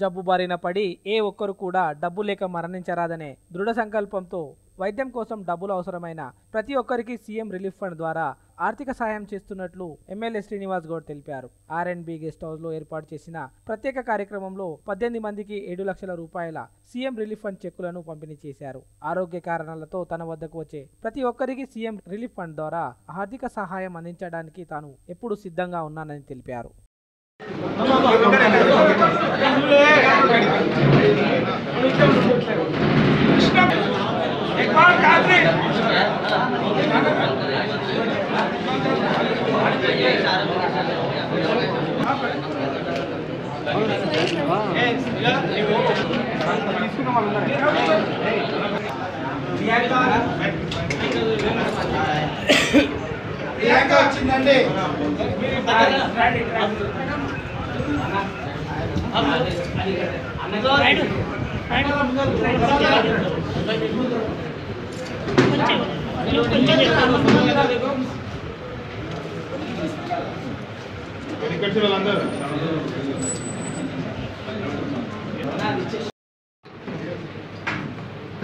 జబ్బు బారిన పడి ఏ ఒక్కరు కూడా డబ్బు లేక మరణించరాదనే దృఢ సంకల్పంతో వైద్యం కోసం డబ్బులు అవసరమైన ప్రతి ఒక్కరికి సీఎం రిలీఫ్ ఫండ్ ద్వారా ఆర్థిక సాయం చేస్తున్నట్లు ఎమ్మెల్యే శ్రీనివాస్ గౌడ్ తెలిపారు. ఆర్ బి గెస్ట్ హౌస్లో ఏర్పాటు చేసిన ప్రత్యేక కార్యక్రమంలో పద్దెనిమిది మందికి ఏడు లక్షల రూపాయల సీఎం రిలీఫ్ ఫండ్ చెక్కులను పంపిణీ చేశారు. ఆరోగ్య కారణాలతో తన వద్దకు వచ్చే ప్రతి ఒక్కరికి సీఎం రిలీఫ్ ఫండ్ ద్వారా ఆర్థిక సహాయం అందించడానికి తాను ఎప్పుడు సిద్ధంగా ఉన్నానని తెలిపారు. ప్రియాంక వచ్చిందండి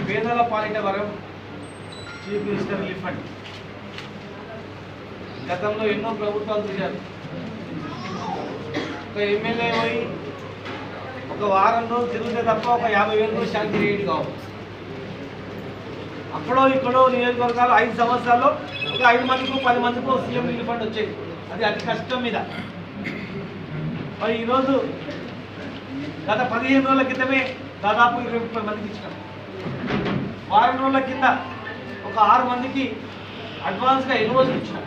పేదల పాలిట వరం చీఫ్ మినిస్టర్ రిలీఫ్ ఫండ్. గతంలో ఎన్నో ప్రభుత్వాలు చూశారు. ఒక ఎమ్మెల్యే పోయి ఒక వారం రోజులు తిరిగితే తప్ప ఒక యాభై వేలు రోజులు శాంతి రేటు కావు. అప్పుడో ఇక్కడో నియోజకవర్గాలు ఐదు సంవత్సరాల్లో ఒక ఐదు మందికి పది మందికి సీఎం రిలీఫ్ ఫండ్ వచ్చేది. అది అతి కష్టం మీద. మరి ఈరోజు గత పదిహేను రోజుల క్రితమే దాదాపు ఇరవై ముప్పై మందికి ఇచ్చినాం. వారం రోజుల కింద ఒక ఆరు మందికి అడ్వాన్స్గా ఇన్వాయిస్ ఇచ్చినాం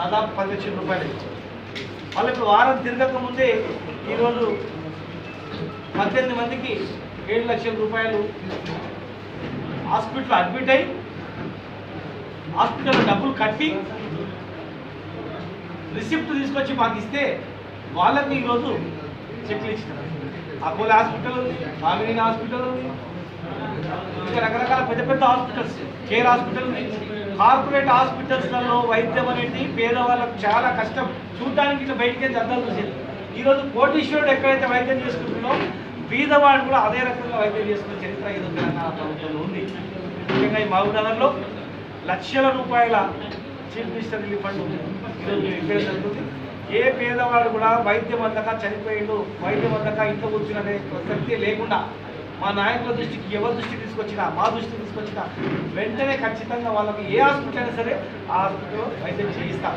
దాదాపు పది లక్షల రూపాయలు ఇచ్చాం. వాళ్ళు ఇప్పుడు వారం తిరగక ముందే ఈరోజు పద్దెనిమిది మందికి ఏడు లక్షల రూపాయలు హాస్పిటల్ అడ్మిట్ అయ్యి హాస్పిటల్ డబ్బులు కట్టి రిసిప్ట్ తీసుకొచ్చి మాకు ఇస్తే వాళ్ళకి ఈరోజు చెక్లు ఇచ్చినారు అపోలో హాస్పిటల్ ఉంది కామినీ హాస్పిటల్ ఉంది ఇంకా రకరకాల పెద్ద పెద్ద హాస్పిటల్స్ కేర్ హాస్పిటల్ ఉంది. కార్పొరేట్ హాస్పిటల్స్లలో వైద్యం అనేది పేదవాళ్ళకు చాలా కష్టం. చూడడానికి ఇట్లా బయటికి అర్థం చూసేది. ఈరోజు కోటీశ్వరుడు ఎక్కడైతే వైద్యం చేసుకుంటున్నాం పేదవాడు కూడా అదే రకంగా వైద్యం చేసుకునే చరిత్ర ఏదో తెలంగాణ ప్రభుత్వంలో ఉంది. ముఖ్యంగా ఈ మహబూబ్నగర్లో లక్షల రూపాయల చీఫ్ మినిస్టర్ రిలీఫ్ ఫండ్ ఈరోజు జరుగుతుంది. ఏ పేదవాడు కూడా వైద్యం అందక చనిపోయిండు వైద్యం అందక ఇంట్లో కూర్చునే ప్రసక్తి లేకుండా మా నాయకుల దృష్టికి ఎవరి దృష్టికి తీసుకొచ్చినా మా దృష్టికి తీసుకొచ్చినా వెంటనే ఖచ్చితంగా వాళ్ళకి ఏ హాస్పిటల్ అయినా సరే ఆ హాస్పిటల్లో వైద్యం చేయిస్తాం